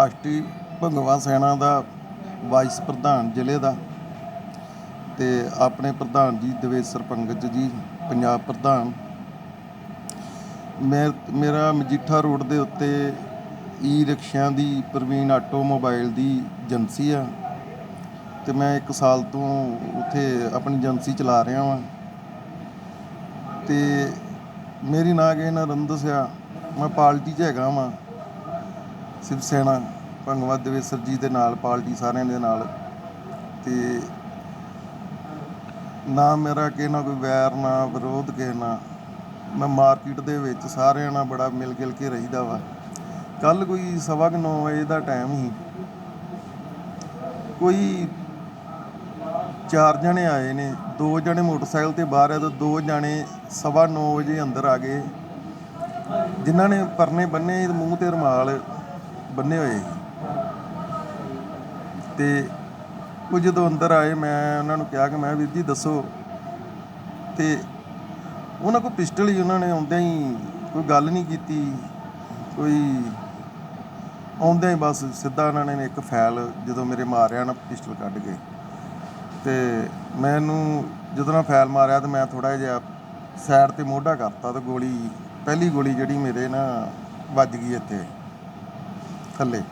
ਰਾਸ਼ਟਰੀ ਭੰਗਵਾ ਸੈਨਾ ਦਾ ਵਾਈਸ ਪ੍ਰਧਾਨ ਜ਼ਿਲ੍ਹੇ ਦਾ ਤੇ ਆਪਣੇ ਪ੍ਰਧਾਨ ਜੀ ਦਵੇਸਰ ਪੰਗਜ ਜੀ, ਪੰਜਾਬ ਪ੍ਰਧਾਨ। ਮੈਂ, ਮੇਰਾ ਮਜੀਠਾ ਰੋਡ ਦੇ ਉੱਤੇ ਈ ਰਿਕਸ਼ਿਆਂ ਦੀ ਪ੍ਰਵੀਨ ਆਟੋਮੋਬਾਈਲ ਦੀ ਏਜੰਸੀ ਆ ਤੇ ਮੈਂ 1 ਸਾਲ ਤੋਂ ਉੱਥੇ ਆਪਣੀ ਏਜੰਸੀ ਚਲਾ ਰਿਹਾ ਵਾਂ। ਤੇ ਮੇਰੀ ਨਾਂ ਕੇ ਨਾ ਰੰਦਸ ਆ ਮੈਂ ਪਾਰਟੀ 'ਚ ਹੈਗਾ ਵਾਂ। ਸ਼ਿਵ ਸੈਨਾ ਭੰਗਵਤ ਦਵੇਸਰ ਜੀ ਦੇ ਨਾਲ ਪਾਰਟੀ ਸਾਰਿਆਂ ਦੇ ਨਾਲ। ਤੇ ਨਾ ਮੇਰਾ ਕਿਸੇ ਨਾਲ ਕੋਈ ਵੈਰ, ਨਾ ਵਿਰੋਧ ਕਿਸੇ ਨਾਲ। ਮੈਂ ਮਾਰਕੀਟ ਦੇ ਵਿੱਚ ਸਾਰਿਆਂ ਨਾਲ ਬੜਾ ਮਿਲ ਗਿਲ ਕੇ ਰਹੀਦਾ ਵਾ। ਕੱਲ ਕੋਈ ਸਵਾ ਕੁ ਨੌ ਵਜੇ ਦਾ ਟਾਈਮ ਹੀ ਕੋਈ ਚਾਰ ਜਣੇ ਆਏ ਨੇ। ਦੋ ਜਣੇ ਮੋਟਰਸਾਈਕਲ ਤੇ ਬਾਹਰ ਆ ਤੇ ਦੋ ਜਣੇ ਸਵਾ ਨੌ ਵਜੇ ਅੰਦਰ ਆ ਗਏ। ਜਿਨ੍ਹਾਂ ਨੇ ਪਰਨੇ ਬੰਨੇ ਮੂੰਹ ਤੇ ਰੁਮਾਲ ਬੰਨੇ ਹੋਏ ਸੀ। ਤੇ ਉਹ ਜਦੋਂ ਅੰਦਰ ਆਏ, ਮੈਂ ਉਹਨਾਂ ਨੂੰ ਕਿਹਾ ਕਿ ਮੈਂ ਵੀਰ ਜੀ, ਦੱਸੋ। ਤੇ ਉਹਨਾਂ ਕੋਲ ਪਿਸਟਲ ਹੀ ਉਹਨਾਂ ਨੇ ਆਉਂਦਿਆਂ ਹੀ ਕੋਈ ਗੱਲ ਨਹੀਂ ਕੀਤੀ। ਕੋਈ ਆਉਂਦਿਆਂ ਹੀ ਬਸ ਸਿੱਧਾ ਉਹਨਾਂ ਨੇ ਇੱਕ ਫੈਲ ਜਦੋਂ ਮੇਰੇ ਮਾਰਿਆ ਨਾ ਪਿਸਟਲ ਕੱਢ ਕੇ। ਤੇ ਮੈਨੂੰ ਜਦੋਂ ਨਾ ਫੈਲ ਮਾਰਿਆ ਤੇ ਮੈਂ ਥੋੜਾ ਜਿਹਾ ਸਾਈਡ ਤੇ ਮੋਢਾ ਕਰਤਾ ਤੇ ਗੋਲੀ, ਪਹਿਲੀ ਗੋਲੀ ਜਿਹੜੀ ਮੇਰੇ ਨਾ ਵੱਜ ਗਈ ਇੱਥੇ। ਥੱਲੇ।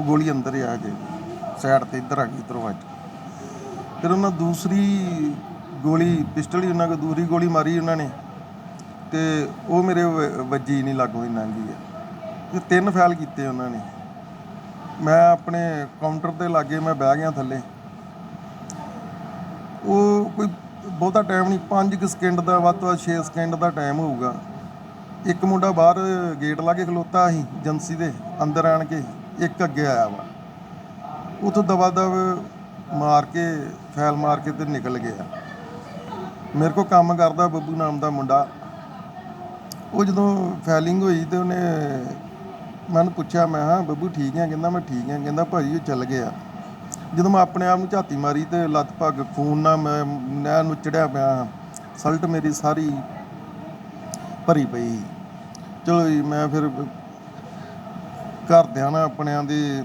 ਉਹ ਗੋਲੀ ਅੰਦਰ ਆ ਗਈ ਸਾਈਡ ਤੇ ਇੱਧਰ ਆ ਗਈ, ਇੱਧਰੋਂ ਵੱਜ। ਫਿਰ ਉਹਨਾਂ ਦੂਸਰੀ ਗੋਲੀ, ਪਿਸਟਲ ਹੀ ਉਹਨਾਂ ਕੋ ਦੂਰੀ ਗੋਲੀ ਮਾਰੀ ਉਹਨਾਂ ਨੇ। ਤੇ ਉਹ ਮੇਰੇ ਵ- ਵੱਜੀ ਨਹੀਂ ਲੱਗੋਈ ਇੰਨਾ ਆ। ਹੈ ਤਿੰਨ ਫੈਲ ਕੀਤੇ ਉਹਨਾਂ ਨੇ। ਮੈਂ ਆਪਣੇ ਕਾਊਂਟਰ ਤੇ ਲਾਗੇ ਮੈਂ ਬਹਿ ਗਿਆ ਥੱਲੇ। ਉਹ ਕੋਈ ਬਹੁਤਾ ਟਾਈਮ ਨਹੀਂ 5 ਸਕਿੰਟ ਦਾ, ਵੱਧ ਤੋਂ ਵੱਧ 6 ਸਕਿੰਟ ਦਾ ਟਾਈਮ ਹੋਊਗਾ। ਇੱਕ ਮੁੰਡਾ ਬਾਹਰ ਗੇਟ ਲਾ ਕੇ ਖਲੋਤਾ ਸੀ, ਏਜੰਸੀ ਦੇ। ਅੰਦਰ ਆਣ ਕੇ ਇੱਕ ਅੱਗੇ ਆਇਆ ਵਾ। ਉੱਥੋਂ ਦਵਾ ਦਵ ਮਾਰ ਕੇ, ਫੈਲ ਮਾਰ ਕੇ ਤੇ ਨਿਕਲ ਗਿਆ। ਮੇਰੇ ਕੋ ਕੰਮ ਕਰਦਾ ਬੱਬੂ ਨਾਮ ਦਾ ਮੁੰਡਾ। ਉਹ ਜਦੋਂ ਫੈਲਿੰਗ ਹੋਈ ਤੇ ਉਹਨੇ ਮੈਨੂੰ ਪੁੱਛਿਆ, ਮੈਂ ਹਾਂ ਬੱਬੂ, ਠੀਕ ਹੈ ਕਹਿੰਦਾ, ਮੈਂ ਠੀਕ ਹਾਂ ਕਹਿੰਦਾ, ਭਾਜੀ, ਉਹ ਚੱਲ ਗਿਆ। ਜਦੋਂ ਮੈਂ ਆਪਣੇ ਆਪ ਨੂੰ ਝਾਤੀ ਮਾਰੀ ਤੇ ਲੱਤ ਪੱਗ ਖੂਨ ਨਾਲ ਮੈਂ ਨਹਿਰ ਨੂੰ ਨੁਚੜਿਆ ਪਿਆ ਹਾਂ। ਸਲਟ ਮੇਰੀ ਸਾਰੀ ਭਰੀ ਪਈ ਚਲੋ ਜੀ, ਮੈਂ ਫਿਰ ਘਰਦਿਆਂ ਨਾਲ ਆਪਣਿਆਂ ਦੇ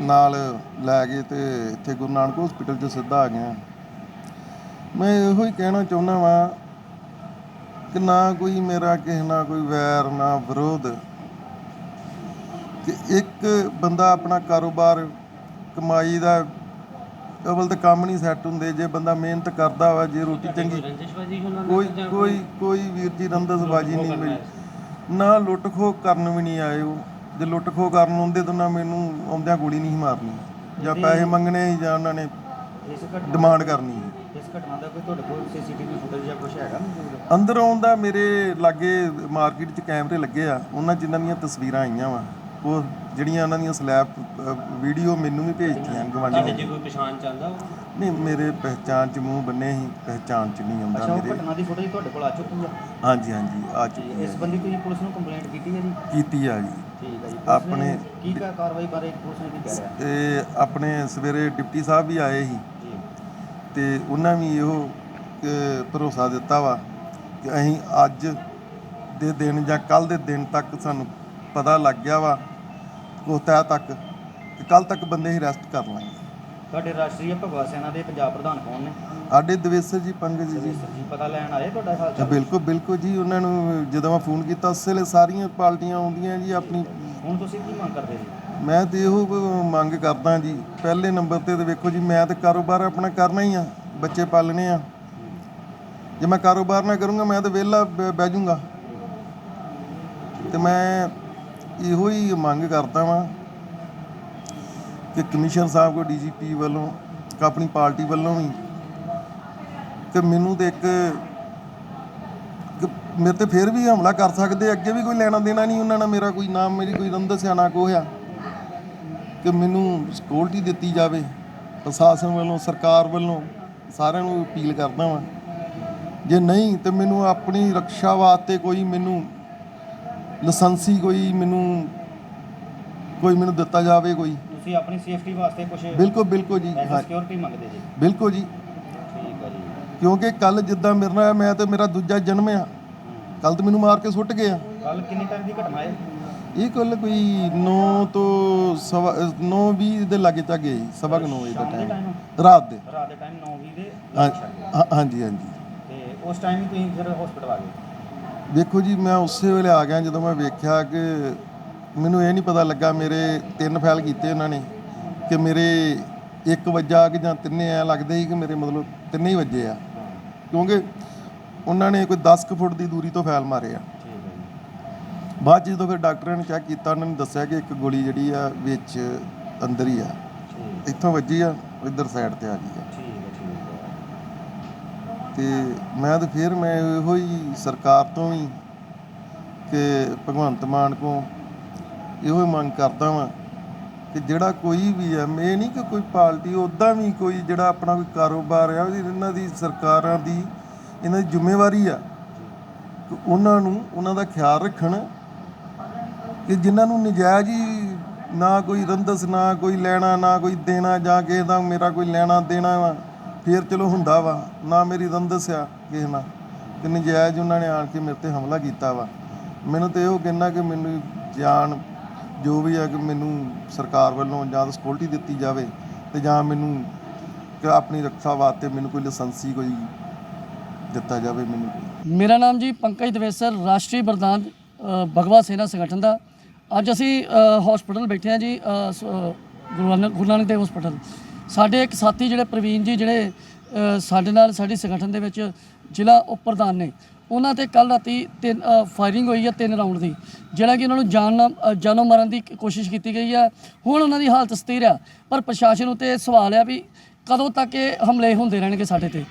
ਨਾਲ ਲੈ ਗਏ ਤੇ ਇੱਥੇ ਗੁਰੂ ਨਾਨਕ ਹਸਪੀਟਲ 'ਚ ਸਿੱਧਾ ਆ ਗਿਆ। ਮੈਂ ਇਹੋ ਹੀ ਕਹਿਣਾ ਚਾਹੁੰਦਾ ਵਾਂ ਕਿ ਨਾ ਕੋਈ ਮੇਰਾ ਕਿਸੇ ਨਾਲ ਕੋਈ ਵੈਰ ਨਾ ਵਿਰੋਧ ਕਿ ਇੱਕ ਬੰਦਾ ਆਪਣਾ ਕਾਰੋਬਾਰ ਕਮਾਈ ਦਾ ਅਵਲ ਤਾਂ ਕੰਮ ਨਹੀਂ ਸੈੱਟ ਹੁੰਦੇ ਜੇ ਬੰਦਾ ਮਿਹਨਤ ਕਰਦਾ ਵਾ ਜੇ ਰੋਟੀ ਚੰਗੀ ਕੋਈ ਕੋਈ ਕੋਈ? ਵੀਰ ਜੀ ਰੰਦਸਬਾਜੀ ਨਹੀਂ ਮੇਰੀ ਨਾ ਲੁੱਟ ਖੋਹ ਕਰਨ ਵੀ ਨਹੀਂ ਆਏ ਉਹ। ਜੇ ਲੁੱਟ ਖੋਹ ਕਰਨ ਆਉਂਦੇ ਤਾਂ ਨਾ ਮੈਨੂੰ ਆਉਂਦਿਆਂ ਗੋਲੀ ਨਹੀਂ ਸੀ ਮਾਰਨੀ। ਜਾਂ ਪੈਸੇ ਮੰਗਣੇ ਜਾਂ ਉਹਨਾਂ ਨੇ ਇਸ ਘਟਨਾ ਡਿਮਾਂਡ ਕਰਨੀ ਸੀ ਇਸ ਘਟਨਾ ਦਾ ਕੋਈ ਤੁਹਾਡੇ ਕੋਲ ਸੀਸੀਟੀਵੀ ਫੁਟੇਜ ਜਾਂ ਕੁਝ ਹੈਗਾ? ਮੌਜੂਦ ਅੰਦਰ ਆਉਣ ਦਾ ਮੇਰੇ ਲਾਗੇ ਮਾਰਕੀਟ 'ਚ ਕੈਮਰੇ ਲੱਗੇ ਆ। ਉਹਨਾਂ ਜਿਨ੍ਹਾਂ ਦੀਆਂ ਤਸਵੀਰਾਂ ਆਈਆਂ ਵਾ। ਉਹ ਜਿਹੜੀਆਂ ਉਹਨਾਂ ਦੀਆਂ ਸਲੈਪ ਵੀਡੀਓ ਮੈਨੂੰ ਵੀ ਭੇਜਤੀਆਂ ਗਵਾਂਢੀ ਤੁਹਾਡੇ ਨੇ। ਜੇ ਕੋਈ ਪਛਾਣ ਚਾਹੁੰਦਾ ਉਹ ਨਹੀਂ ਮੇਰੇ ਪਹਿਚਾਣ 'ਚ ਮੂੰਹ ਬੰਨੇ ਸੀ ਪਹਿਚਾਣ 'ਚ ਨਹੀਂ ਆਉਂਦਾ ਅੱਛਾ ਉਹ ਮੇਰੇ। ਘਟਨਾ ਦੀ ਫੁਟੇਜ ਤੁਹਾਡੇ ਕੋਲ ਆ ਚੁੱਕੀ ਹੈ ਹਾਂਜੀ ਹਾਂਜੀ ਆ ਚੁੱਕੀ ਇਸ ਹੈ ਸੰਬੰਧੀ ਤੁਸੀਂ ਪੁਲਿਸ ਨੂੰ ਕੰਪਲੇਂਟ ਕੀਤੀ ਹੈ ਜੀ? ਕੀਤੀ ਆ ਜੀ। ਠੀਕ ਹੈ ਜੀ। ਆਪਣੇ- ਕੀ ਕਾ ਕਾਰਵਾਈ ਬਾਰੇ ਪੁਲਿਸ ਨੇ ਕੀ ਕਹਿ ਰਿਹਾ? ਤੇ ਆਪਣੇ ਸਵੇਰੇ ਡਿਪਟੀ ਸਾਹਿਬ ਵੀ ਆਏ ਸੀ। ਜੀ। ਤੇ ਉਹਨਾਂ ਵੀ ਇਹੋ ਕਿ ਭਰੋਸਾ ਦਿੱਤਾ ਵਾ ਕਿ ਅਸੀਂ ਅੱਜ ਦੇ ਦਿਨ ਜਾਂ ਕੱਲ ਦੇ ਦਿਨ ਤੱਕ ਸਾਨੂੰ ਪਤਾ ਲੱਗ ਗਿਆ ਵਾ ਤਹਿ ਤੱਕ ਕਿ ਕੱਲ ਤੱਕ ਬੰਦੇ ਹੀ ਅਰੈਸਟ ਕਰ ਲਾਂਗੇ। ਤੁਹਾਡੇ ਰਾਸ਼ਟਰੀ ਭਗਵਾ ਸੈਨਾ ਦੇ ਪੰਜਾਬ ਪ੍ਰਧਾਨ ਕੌਣ ਨੇ? ਸਾਡੇ ਦਵੇਸਰ ਜੀ ਪੰਗਜ ਜੀ। ਜੀ ਪਤਾ ਲੈਣ ਆਏ ਤੁਹਾਡਾ ਹਾਲ ਚਾਲ? ਬਿਲਕੁਲ ਬਿਲਕੁਲ ਜੀ ਉਹਨਾਂ ਨੂੰ ਜਦੋਂ ਮੈਂ ਫੋਨ ਕੀਤਾ ਉਸ ਵੇਲੇ ਸਾਰੀਆਂ ਪਾਰਟੀਆਂ ਆਉਂਦੀਆਂ ਜੀ ਆਪਣੀ। ਹੁਣ ਤੁਸੀਂ ਕੀ ਮੰਗ ਕਰਦੇ ਜੀ? ਮੈਂ ਤੇ ਇਹੋ ਮੰਗ ਕਰਦਾ ਜੀ ਪਹਿਲੇ ਨੰਬਰ ਤੇ ਤੇ ਵੇਖੋ ਜੀ ਮੈਂ ਤੇ ਕਾਰੋਬਾਰ ਆਪਣਾ ਕਰਨਾ ਹੀ ਆ ਬੱਚੇ ਪਾਲਣੇ ਆ। ਜੇ ਮੈਂ ਕਾਰੋਬਾਰ ਨਾ ਕਰੂੰਗਾ ਮੈਂ ਤਾਂ ਵਿਹਲਾ ਬਹਿ ਜਾਊਂਗਾ। ਤੇ ਮੈਂ ਇਹੋ ਹੀ ਮੰਗ ਕਰਦਾ ਵਾਂ ਕਿ ਕਮਿਸ਼ਨਰ ਸਾਹਿਬ ਕੋ ਡੀਜੀਪੀ ਵੱਲੋਂ ਕਿ ਆਪਣੀ ਪਾਰਟੀ ਵੱਲੋਂ ਵੀ ਕਿ ਮੈਨੂੰ ਤੇ ਇੱਕ ਕਿ ਮੇਰੇ ਤੇ ਫਿਰ ਵੀ ਹਮਲਾ ਕਰ ਸਕਦੇ ਅੱਗੇ ਵੀ ਕੋਈ ਲੈਣਾ ਦੇਣਾ ਨਹੀਂ ਉਹਨਾਂ ਨਾਲ ਮੇਰਾ ਕੋਈ ਨਾਮ ਮੇਰੀ ਕੋਈ ਰੰਦਸ ਨਾ ਕੋਈ ਆ ਕਿ ਮੈਨੂੰ ਸਕਿਉਰਟੀ ਦਿੱਤੀ ਜਾਵੇ ਪ੍ਰਸ਼ਾਸਨ ਵੱਲੋਂ ਸਰਕਾਰ ਵੱਲੋਂ ਸਾਰਿਆਂ ਨੂੰ ਅਪੀਲ ਕਰਦਾ ਵਾਂ। ਜੇ ਨਹੀਂ ਤੇ ਮੈਨੂੰ ਆਪਣੀ ਰੱਖਿਆ ਵਾਸਤੇ ਕੋਈ ਮੈਨੂੰ ਲਾਇਸੈਂਸੀ ਕੋਈ ਮੈਨੂੰ ਕੋਈ ਮੈਨੂੰ ਦਿੱਤਾ ਜਾਵੇ ਕੋਈ। ਤੁਸੀਂ ਆਪਣੀ ਸੇਫਟੀ ਵਾਸਤੇ ਕੁਝ ਬਿਲਕੁਲ ਬਿਲਕੁਲ ਜੀ। ਸਿਕਿਉਰਿਟੀ ਮੰਗਦੇ ਜੀ। ਬਿਲਕੁਲ ਜੀ। ਕਿਉਂਕਿ ਕੱਲ ਜਿੱਦਾਂ ਮੇਰੇ ਨਾਲ ਮੈਂ ਤੇ ਮੇਰਾ ਦੂਜਾ ਜਨਮ ਆ। ਕੱਲ ਤੇ ਮੈਨੂੰ ਮਾਰ ਕੇ ਸੁੱਟ ਗਿਆ ਕੱਲ ਕਿੰਨੇ ਟਾਈਮ ਦੀ ਘਟਨਾ ਹੈ? ਇਹ ਕੱਲ ਕੋਈ 9 ਤੋਂ ਸਵਾ 9:20 ਦੇ ਲਾਗੇ ਤੱਕ ਗਏ ਸਵਾ ਕੁ 9 ਵਜੇ ਦਾ ਟਾਈਮ? ਰਾਤ ਦੇ। ਰਾਤ ਦੇ ਟਾਈਮ 9 ਵਜੇ ਦੇ ਹਾਂਜੀ ਹਾਂਜੀ। ਤੇ ਉਸ ਟਾਈਮ ਹੀ ਤੁਸੀਂ ਫਿਰ ਹਸਪੀਟਲ ਆ ਗਏ? ਵੇਖੋ ਜੀ ਮੈਂ ਉਸੇ ਵੇਲੇ ਆ ਗਿਆ ਜਦੋਂ ਮੈਂ ਵੇਖਿਆ ਕਿ ਮੈਨੂੰ ਇਹ ਨਹੀਂ ਪਤਾ ਲੱਗਾ ਮੇਰੇ ਤਿੰਨ ਫੈਲ ਕੀਤੇ ਉਹਨਾਂ ਨੇ ਕਿ ਮੇਰੇ ਇੱਕ ਵੱਜਾ ਕਿ ਜਾਂ ਤਿੰਨੇ ਐ ਲੱਗਦੇ ਸੀ ਕਿ ਮੇਰੇ ਮਤਲਬ ਤਿੰਨੇ ਹੀ ਵੱਜੇ ਆ। ਕਿਉਂਕਿ ਉਹਨਾਂ ਨੇ ਕੋਈ 10 ਕੁ ਫੁੱਟ ਦੀ ਦੂਰੀ ਤੋਂ ਫੈਲ ਮਾਰੇ ਆ। ਹੈ ਬਾਅਦ 'ਚ ਜਦੋਂ ਫਿਰ ਡਾਕਟਰਾਂ ਨੇ ਚੈੱਕ ਕੀਤਾ ਉਹਨਾਂ ਨੇ ਦੱਸਿਆ ਕਿ ਇੱਕ ਗੋਲੀ ਜਿਹੜੀ ਆ ਵਿੱਚ ਅੰਦਰ ਹੀ ਆ। ਇੱਥੋਂ ਵੱਜੀ ਆ ਇੱਧਰ ਸਾਈਡ ਤੇ ਆ ਗਈ ਆ। ਹੈ ਹੈ ਤੇ ਮੈਂ ਤਾਂ ਫਿਰ ਮੈਂ ਇਹੋ ਹੀ ਸਰਕਾਰ ਤੋਂ ਵੀ ਕਿ ਭਗਵੰਤ ਮਾਨ ਕੋ ਇਹੋ ਹੀ ਮੰਗ ਕਰਦਾ ਵਾਂ ਕਿ ਜਿਹੜਾ ਕੋਈ ਵੀ ਹੈ ਇਹ ਨਹੀਂ ਕਿ ਕੋਈ ਪਾਰਟੀ ਉੱਦਾਂ ਵੀ ਕੋਈ ਜਿਹੜਾ ਆਪਣਾ ਕੋਈ ਕਾਰੋਬਾਰ ਆ ਉਹਦੀ, ਇਹਨਾਂ ਦੀ ਸਰਕਾਰਾਂ ਦੀ, ਇਹਨਾਂ ਦੀ ਜ਼ਿੰਮੇਵਾਰੀ ਆ ਕਿ ਉਹਨਾਂ ਨੂੰ, ਉਹਨਾਂ ਦਾ ਖਿਆਲ ਰੱਖਣ ਕਿ ਜਿਨ੍ਹਾਂ ਨੂੰ ਨਜਾਇਜ਼ ਹੀ ਨਾ ਕੋਈ ਰੰਦਸ ਨਾ ਕੋਈ ਲੈਣਾ, ਨਾ ਕੋਈ ਦੇਣਾ, ਜਾਂ ਕਿਸੇ ਦਾ ਮੇਰਾ ਕੋਈ ਲੈਣਾ, ਦੇਣਾ ਵਾ, ਫਿਰ ਚਲੋ ਹੁੰਦਾ ਵਾ, ਨਾ ਮੇਰੀ ਰੰਦਸ ਆ ਕਿਸੇ ਨਾਲ ਕਿ ਨਜਾਇਜ਼ ਉਹਨਾਂ ਨੇ ਆਣ ਕੇ ਮੇਰੇ ਤੇ ਹਮਲਾ ਕੀਤਾ ਵਾ। ਮੈਨੂੰ ਤੇ ਇਹੋ ਕਹਿਣਾ ਕਿ ਮੈਨੂੰ ਜਾਨ ਜੋ ਵੀ ਹੈ ਕਿ ਮੈਨੂੰ ਸਰਕਾਰ ਵੱਲੋਂ ਜਾਂ ਤਾਂ ਸਿਕਿਉਰਿਟੀ ਦਿੱਤੀ ਜਾਵੇ ਤੇ ਜਾਂ ਮੈਨੂੰ ਕਿ ਆਪਣੀ ਰੱਖਿਆ ਵਾਸਤੇ ਮੈਨੂੰ ਕੋਈ ਲਾਇਸੈਂਸੀ ਕੋਈ ਦਿੱਤਾ ਜਾਵੇ ਮੈਨੂੰ। ਮੇਰਾ ਨਾਮ ਜੀ ਪੰਕਜ ਦਵੇਸਰ ਰਾਸ਼ਟਰੀ ਬਰਦਾਨ ਅ, ਭਗਵਾ ਸੇਨਾ ਸੰਗਠਨ ਦਾ। ਅੱਜ ਅਸੀਂ ਹਸਪੀਟਲ ਬੈਠੇ ਹਾਂ ਜੀ ਗੁਰੂ ਨਾਨਕ ਗੁਰੂ ਨਾਨਕ ਦੇਵ ਹਸਪੀਟਲ ਸਾਡੇ ਇੱਕ ਸਾਥੀ ਜਿਹੜੇ ਪ੍ਰਵੀਨ ਜੀ ਜਿਹੜੇ ਸਾਡੇ ਨਾਲ ਸਾਡੀ ਸੰਗਠਨ ਦੇ ਵਿੱਚ ਜ਼ਿਲ੍ਹਾ ਉਪ ਪ੍ਰਧਾਨ ਨੇ। ਉਹਨਾਂ ਤੇ ਕੱਲ ਰਾਤੀ ਤਿੰਨ ਫਾਇਰਿੰਗ ਹੋਈ ਹੈ ਤਿੰਨ ਰਾਉਂਡ ਦੀ ਜਿਹੜਾ ਕਿ ਉਹਨਾਂ ਨੂੰ ਜਾਨ ਨਾਲ- ਅ, ਜਾਨੋਂ ਮਾਰਨ ਦੀ ਕੋਸ਼ਿਸ਼ ਕੀਤੀ ਗਈ ਹੈ ਹੁਣ ਉਹਨਾਂ ਦੀ ਹਾਲਤ ਸਥਿਰ ਆ ਪਰ ਪ੍ਰਸ਼ਾਸਨ ਉਤੇ ਇਹ ਸਵਾਲ ਆ ਵੀ ਕਦੋਂ ਤੱਕ ਇਹ ਹਮਲੇ ਹੁੰਦੇ ਰਹਿਣਗੇ ਸਾਡੇ ਤੇ।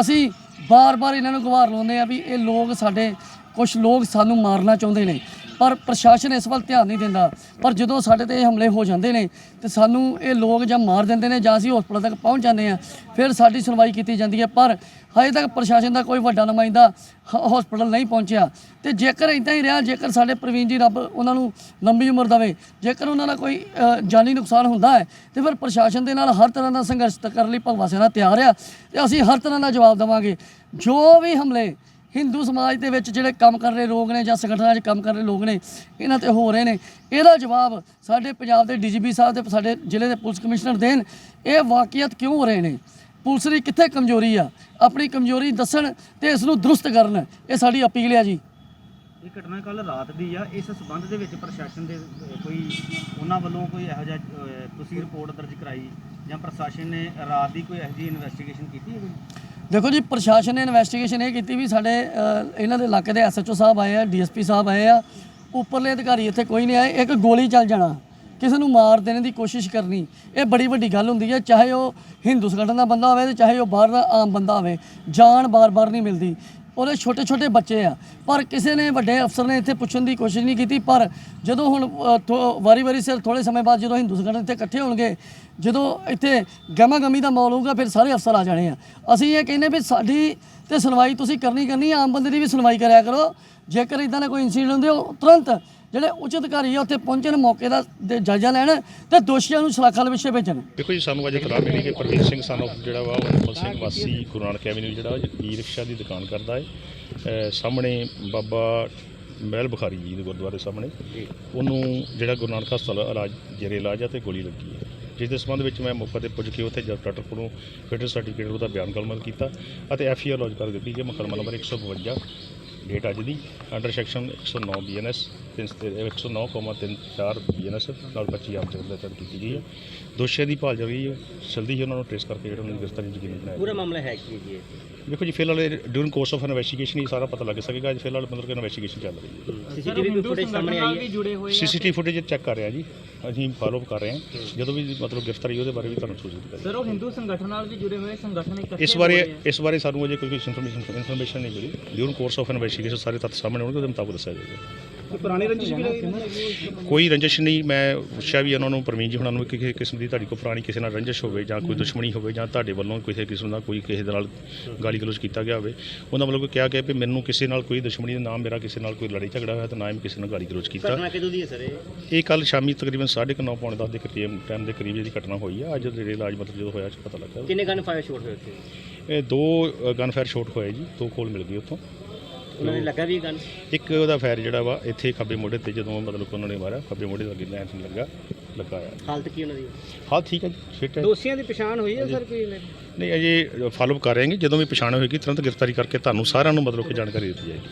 ਅਸੀਂ ਬਾਰ-ਬਾਰ ਇਹਨਾਂ ਨੂੰ ਗੁਹਾਰ ਲਾਉਂਦੇ ਆ ਵੀ ਇਹ ਲੋਕ ਸਾਡੇ ਕੁਝ ਲੋਕ ਸਾਨੂੰ ਮਾਰਨਾ ਚਾਹੁੰਦੇ ਨੇ। ਪਰ ਪ੍ਰਸ਼ਾਸਨ ਇਸ ਵੱਲ ਧਿਆਨ ਨਹੀਂ ਦਿੰਦਾ। ਪਰ ਜਦੋਂ ਸਾਡੇ ਤੇ ਇਹ ਹਮਲੇ ਹੋ ਜਾਂਦੇ ਨੇ ਤੇ ਸਾਨੂੰ ਇਹ ਲੋਕ ਜਾਂ ਮਾਰ ਦਿੰਦੇ ਨੇ ਜਾਂ ਅਸੀਂ ਹਸਪਤਾਲ ਤੱਕ ਪਹੁੰਚ ਜਾਂਦੇ ਆ ਫਿਰ ਸਾਡੀ ਸੁਣਵਾਈ ਕੀਤੀ ਜਾਂਦੀ ਹੈ। ਪਰ ਹਜੇ ਤੱਕ ਪ੍ਰਸ਼ਾਸਨ ਦਾ ਕੋਈ ਵੱਡਾ ਨੁਮਾਇੰਦਾ ਹਸਪਤਾਲ ਨਹੀਂ ਪਹੁੰਚਿਆ। ਤੇ ਜੇਕਰ ਇਦਾਂ ਹੀ ਰਿਹਾ, ਜੇਕਰ ਸਾਡੇ ਪ੍ਰਵੀਨ ਜੀ ਰੱਬ ਉਹਨਾਂ ਨੂੰ ਲੰਬੀ ਉਮਰ ਦੇਵੇ, ਜੇਕਰ ਉਹਨਾਂ ਦਾ ਕੋਈ ਜਾਨੀ ਨੁਕਸਾਨ ਹੁੰਦਾ ਹੈ, ਤੇ ਫਿਰ ਪ੍ਰਸ਼ਾਸਨ ਦੇ ਨਾਲ ਹਰ ਤਰ੍ਹਾਂ ਦਾ ਸੰਘਰਸ਼ ਕਰਨ ਲਈ ਭਗਵਾ ਸੈਨਾ ਤਿਆਰ ਆ। ਤੇ ਅਸੀਂ ਹਰ ਤਰ੍ਹਾਂ ਦਾ ਜਵਾਬ ਦੇਵਾਂਗੇ। ਜੋ ਵੀ ਹਮਲੇ ਹਿੰਦੂ ਸਮਾਜ ਦੇ ਵਿੱਚ ਜਿਹੜੇ ਕੰਮ ਕਰ ਰਹੇ ਲੋਕ ਨੇ ਜਾਂ ਸੰਗਠਨਾਂ 'ਚ ਕੰਮ ਕਰ ਰਹੇ ਲੋਕ ਨੇ, ਇਹਨਾਂ ਤੇ ਹੋ ਰਹੇ ਨੇ। ਇਹਦਾ ਜਵਾਬ ਸਾਡੇ ਪੰਜਾਬ ਦੇ ਡੀਜੀਪੀ ਸਾਹਿਬ ਤੇ ਸਾਡੇ ਜ਼ਿਲ੍ਹੇ ਦੇ ਪੁਲਿਸ ਕਮਿਸ਼ਨਰ ਦੇਣ। ਇਹ ਵਾਕਿਅਤ ਕਿਉਂ ਹੋ ਰਹੇ ਨੇ? ਪੁਲਿਸ ਦੀ ਕਿੱਥੇ ਕਮਜ਼ੋਰੀ ਆ? ਆਪਣੀ ਕਮਜ਼ੋਰੀ ਦੱਸਣ ਤੇ ਇਸ ਨੂੰ ਦਰੁਸਤ ਕਰਨ। ਇਹ ਸਾਡੀ ਅਪੀਲ ਆ ਜੀ। ਇਹ ਘਟਨਾ ਕੱਲ ਰਾਤ ਦੀ ਆ। ਇਸ ਸਬੰਧ ਦੇ ਵਿੱਚ ਪ੍ਰਸ਼ਾਸਨ ਦੇ ਕੋਈ ਉਹਨਾਂ ਵੱਲੋਂ ਕੋਈ ਇਹੋ ਜਿਹਾ ਤੁਸੀਂ ਰਿਪੋਰਟ ਦਰਜ ਕਰਾਈ ਜਾਂ ਪ੍ਰਸ਼ਾਸਨ ਨੇ ਰਾਤ ਦੀ ਕੋਈ ਇਹੋ ਜਿਹੀ ਇਨਵੈਸਟੀਗੇਸ਼ਨ ਕੀਤੀ ਹੈ ਕੋਈ? ਦੇਖੋ ਜੀ, ਪ੍ਰਸ਼ਾਸਨ ਨੇ ਇਨਵੈਸਟੀਗੇਸ਼ਨ ਇਹ ਕੀਤੀ ਵੀ ਸਾਡੇ ਇਹਨਾਂ ਦੇ ਇਲਾਕੇ ਦੇ ਐਸਐਚਓ ਸਾਹਿਬ ਆਏ ਆ ਡੀਐਸਪੀ ਸਾਹਿਬ ਆਏ ਆ, ਉੱਪਰਲੇ ਅਧਿਕਾਰੀ ਇੱਥੇ ਕੋਈ ਨਹੀਂ ਆਏ, ਇੱਕ ਗੋਲੀ ਚੱਲ ਜਾਣਾ, ਕਿਸੇ ਨੂੰ ਮਾਰ ਦੇਣ ਦੀ ਕੋਸ਼ਿਸ਼ ਕਰਨੀ, ਇਹ ਬੜੀ ਵੱਡੀ ਗੱਲ ਹੁੰਦੀ ਹੈ, ਚਾਹੇ ਉਹ ਹਿੰਦੂ ਸੰਗਠਨ ਦਾ ਬੰਦਾ ਹੋਵੇ ਤੇ ਚਾਹੇ ਉਹ ਬਾਹਰ ਦਾ ਆਮ ਬੰਦਾ ਹੋਵੇ, ਜਾਨ ਬਾਰ-ਬਾਰ ਨਹੀਂ ਮਿਲਦੀ। ਉਹਦੇ ਛੋਟੇ ਛੋਟੇ ਬੱਚੇ ਆ। ਪਰ ਕਿਸੇ ਨੇ ਵੱਡੇ ਅਫਸਰ ਨੇ ਇੱਥੇ ਪੁੱਛਣ ਦੀ ਕੋਸ਼ਿਸ਼ ਨਹੀਂ ਕੀਤੀ। ਪਰ ਜਦੋਂ ਹੁਣ ਵਾਰੀ-ਵਾਰੀ ਸਿਰ ਥੋੜੇ ਸਮੇਂ ਬਾਅਦ ਜਦੋਂ ਹਿੰਦੂ ਸੰਗਠਨ ਇੱਥੇ ਇਕੱਠੇ ਹੋਣਗੇ, ਜਦੋਂ ਇੱਥੇ ਗਮਾ ਗਮੀ ਦਾ ਮਾਹੌਲ ਹੋਊਗਾ, ਫਿਰ ਸਾਰੇ ਅਫਸਰ ਆ ਜਾਣੇ ਆ। ਅਸੀਂ ਇਹ ਕਹਿੰਦੇ ਵੀ ਸਾਡੀ ਤੇ ਸੁਣਵਾਈ ਤੁਸੀਂ ਕਰਨੀ ਕਰਨੀ ਆਮ ਬੰਦੇ ਦੀ ਵੀ ਸੁਣਵਾਈ ਕਰਿਆ ਕਰੋ। ਜੇਕਰ ਇਦਾਂ ਦਾ ਕੋਈ ਇਨਸੀਡੈਂਟ ਹੁੰਦੇ ਹੋ ਤੁਰੰਤ ਜਿਹੜੇ ਉੱਚ ਅਧਿਕਾਰੀ ਆ, ਉੱਥੇ ਪਹੁੰਚਣ ਮੌਕੇ ਦਾ ਦੇ ਜਾਇਜ਼ਾ ਲੈਣ ਤੇ ਦੋਸ਼ੀਆਂ ਨੂੰ ਸਲਾਖਾਂ ਦੇ ਵਿਸ਼ੇ ਭੇਜਣ। ਦੇਖੋ ਜੀ, ਸਾਨੂੰ ਅੱਜ ਇਤਲਾਹ ਮਿਲੀ ਕਿ ਪ੍ਰਵੀਰ ਸਿੰਘ ਸਾਨੂੰ ਜਿਹੜਾ ਵਾ, ਉਹ ਨਿਰਮਲ ਸਿੰਘ ਵਾਸੀ ਗੁਰੂ ਨਾਨਕ ਐਵਨਿਊ ਜਿਹੜਾ ਈ ਰਿਕਸ਼ਾ ਦੀ ਦੁਕਾਨ ਕਰਦਾ ਹੈ ਸਾਹਮਣੇ ਬਾਬਾ ਮਹਿਲ ਬਖਾਰੀ ਜੀ ਦੇ ਗੁਰਦੁਆਰੇ ਸਾਹਮਣੇ। ਉਹਨੂੰ ਜਿਹੜਾ ਗੁਰੂ ਨਾਨਕ ਹਸਪਤਾਲ ਇਲਾਜ, ਜੇਰੇ ਇਲਾਜ ਆ ਤੇ ਗੋਲੀ ਲੱਗੀ ਹੈ ਜਿਸ ਦੇ ਸੰਬੰਧ ਵਿੱਚ ਮੈਂ ਮੌਕੇ ਤੇ ਪੁੱਜ ਕੇ ਉੱਥੇ ਜਦ ਡਾਕਟਰ ਕੋਲੋਂ ਫਿਟਰ ਸਰਟੀਫਿਕੇਟ ਉਹਦਾ ਬਿਆਨ ਕਲਮਲ ਕੀਤਾ ਅਤੇ ਐਫ ਆਈ ਆਰ ਲੌਜ ਕਰ ਦਿੱਤੀ ਹੈ ਮੁਕੱਦਮਾ ਨੰਬਰ 152 ਡੇਟ ਅੱਜ ਦੀ ਅੰਡਰ ਸੈਕਸ਼ਨ 109 ਬੀਐਨਐਸ 109,34 ਬੀਐਨਐਸ ਨਾਲ 25 ਆਪ ਜਗਤ ਦਰਜ ਕੀਤੀ ਗਈ ਹੈ। ਦੋਸ਼ੀਆਂ ਦੀ ਭਾਲ ਜਾਰੀ ਹੈ ਜਲਦੀ ਹੀ ਉਹਨਾਂ ਨੂੰ ਟ੍ਰੇਸ ਕਰਕੇ ਜਿਹੜਾ ਉਹਨਾਂ ਦੀ ਗ੍ਰਿਫਤਾਰੀ ਯਕੀਨੀ ਬਣਾਇਆ ਪੂਰਾ ਮਾਮਲਾ ਹੈ ਕੀ ਜੀ ਦੇਖੋ ਜੀ ਫਿਲਹਾਲ ਡਿਊਰਿੰਗ ਕੋਰਸ ਆਫ ਇਨਵੈਸਟੀਗੇਸ਼ਨ ਹੀ ਸਾਰਾ ਪਤਾ ਲੱਗ ਸਕੇਗਾ। ਅੱਜ ਫਿਲਹਾਲ ਮਤਲਬ ਕਿ ਇਨਵੈਸਟੀਗੇਸ਼ਨ ਚੱਲ ਰਹੀ ਹੈ। ਸੀਸੀਟੀਵੀ ਫੁਟੇਜ ਸਾਹਮਣੇ ਆਈ ਹੈ। ਸੀਸੀਟੀਵੀ ਫੁਟੇਜ ਚੈੱਕ ਕਰ ਰਹੇ ਹਾਂ ਜੀ। ਅਸੀਂ ਫਾਲੋ ਅਪ ਕਰ ਰਹੇ ਹਾਂ। ਜਦੋਂ ਵੀ ਮਤਲਬ ਗ੍ਰਿਫਤਾਰੀ ਉਹਦੇ ਬਾਰੇ ਵੀ ਤੁਹਾਨੂੰ ਸੂਚਿਤ ਕਰਾਂਗੇ। ਸਰ ਉਹ ਹਿੰਦੂ ਸੰਗਠਨ ਨਾਲ ਵੀ ਜੁੜੇ ਹੋਏ ਸੰਗਠਨ ਇਕੱਠੇ ਇਸ ਬਾਰੇ ਇਸ ਬਾਰੇ ਸਾਨੂੰ ਅਜੇ ਕੋਈ ਇਨਫੋਰਮੇਸ਼ਨ ਇਨਫੋਰਮੇਸ਼ਨ ਨਹੀਂ ਮਿਲੀ। ਡਿਊਰਿੰਗ ਕੋਰਸ ਆਫ ਇਨਵੈਸਟੀਗੇਸ਼ਨ ਸਾਰੇ ਤੱਥ ਸਾਹਮਣੇ ਆਉਣਗੇ ਉਹਦੇ ਮੁਤਾਬਕ ਦੱਸਿਆ ਜਾਏਗਾ। ਪੁਰਾਣੀ ਰੰਜਿਸ਼ ਵੀ ਲੱਗੀ ਕੋਈ ਰੰਜਿਸ਼ ਨਹੀਂ ਮੈਂ ਪੁੱਛਿਆ ਵੀ ਉਹਨਾਂ ਨੂੰ ਪਰਮੀਨ ਜੀ ਹੁਣਾਂ ਨੂੰ ਕਿ ਕਿਸੇ ਕਿਸਮ ਦੀ ਤੁਹਾਡੀ ਕੋਈ ਪੁਰਾਣੀ ਕਿਸੇ ਨਾਲ ਰੰਜਿਸ਼ ਹੋਵੇ ਜਾਂ ਕੋਈ ਦੁਸ਼ਮਣੀ ਹੋਵੇ ਜਾਂ ਤੁਹਾਡੇ ਵੱਲੋਂ ਕਿਸੇ ਕਿਸਮ ਦਾ ਕੋਈ ਕਿਸੇ ਦੇ ਨਾਲ ਗਾਲੀ ਗਲੋਚ ਕੀਤਾ ਗਿਆ ਹੋਵੇ ਉਹਨਾਂ ਵੱਲੋਂ ਕਿਹਾ ਗਿਆ ਵੀ ਮੈਨੂੰ ਕਿਸੇ ਨਾਲ ਕੋਈ ਦੁਸ਼ਮਣੀ ਨਾ ਮੇਰਾ ਕਿਸੇ ਨਾਲ ਕੋਈ ਲੜਾਈ ਝਗੜਾ ਹੋਇਆ ਤੇ ਨਾ ਹੀ ਮੈਂ ਕਿਸੇ ਨਾਲ ਗਾਲੀ ਗਲੋਚ ਕੀਤਾ। ਘਟਨਾ ਕਿਦੋਂ ਦੀ ਹੈ ਸਰ ਇਹ? ਇਹ ਕੱਲ ਸ਼ਾਮੀ ਤਕਰੀਬਨ 9:30 ਪੌਣੇ 10 ਦੇ ਕਰੀਬ ਟਾਈਮ ਦੇ ਕਰੀਬ ਜਿਹੜੀ ਘਟਨਾ ਹੋਈ ਆ ਅੱਜ ਜਿਹੜੇ ਇਲਾਜ ਮਤਲਬ ਜਦੋਂ ਹੋਇਆ ਪਤਾ ਲੱਗਾ। ਕਿੰਨੇ ਗਨ ਫਾਇਰ ਸ਼ੋਟ ਹੋਏ ਉੱਥੇ? ਇਹ ਦੋ ਗਨ ਫਾਇਰ ਸ਼ਾਟ ਹੋਏ ਜੀ ਦੋ ਖੋਲ ਮਿਲ ਗਏ ਉੱਥੋਂ। ਉਹਨਾਂ ਨੇ ਲੱਗਾ ਵੀ ਗਨ ਇੱਕ ਉਹਦਾ ਫਾਇਰ ਜਿਹੜਾ ਵਾ ਇੱਥੇ ਖੱਬੇ ਮੋਢੇ ਤੇ ਜਦੋਂ ਮਤਲਬ ਕਿ ਉਹਨਾਂ ਨੇ ਮਾਰਿਆ ਖੱਬੇ ਮੋਢੇ ਲੱਗੇ ਲੈਣ ਤੇ ਲੱਗਾ ਲੱਗਾ ਆ ਹਾਲਤ ਕੀ ਉਹਨਾਂ ਦੀ? ਹਾਂ ਠੀਕ ਹੈ ਜੀ ਫਿੱਟ ਹੈ। ਦੋਸ਼ੀਆਂ ਦੀ ਪਛਾਣ ਹੋਈ ਹੈ ਸਰ ਕੋਈ ਨਹੀਂ ਅਜੇ ਫਾਲੋ ਅਪ ਕਰ ਰਹੇ ਹਾਂ। ਜਦੋਂ ਵੀ ਪਛਾਣ ਹੋਏਗੀ ਤੁਰੰਤ ਗ੍ਰਿਫਤਾਰੀ ਕਰਕੇ ਤੁਹਾਨੂੰ ਸਾਰਿਆਂ ਨੂੰ ਮਤਲਬ ਕਿ ਜਾਣਕਾਰੀ ਦਿੱਤੀ ਜਾਏਗੀ।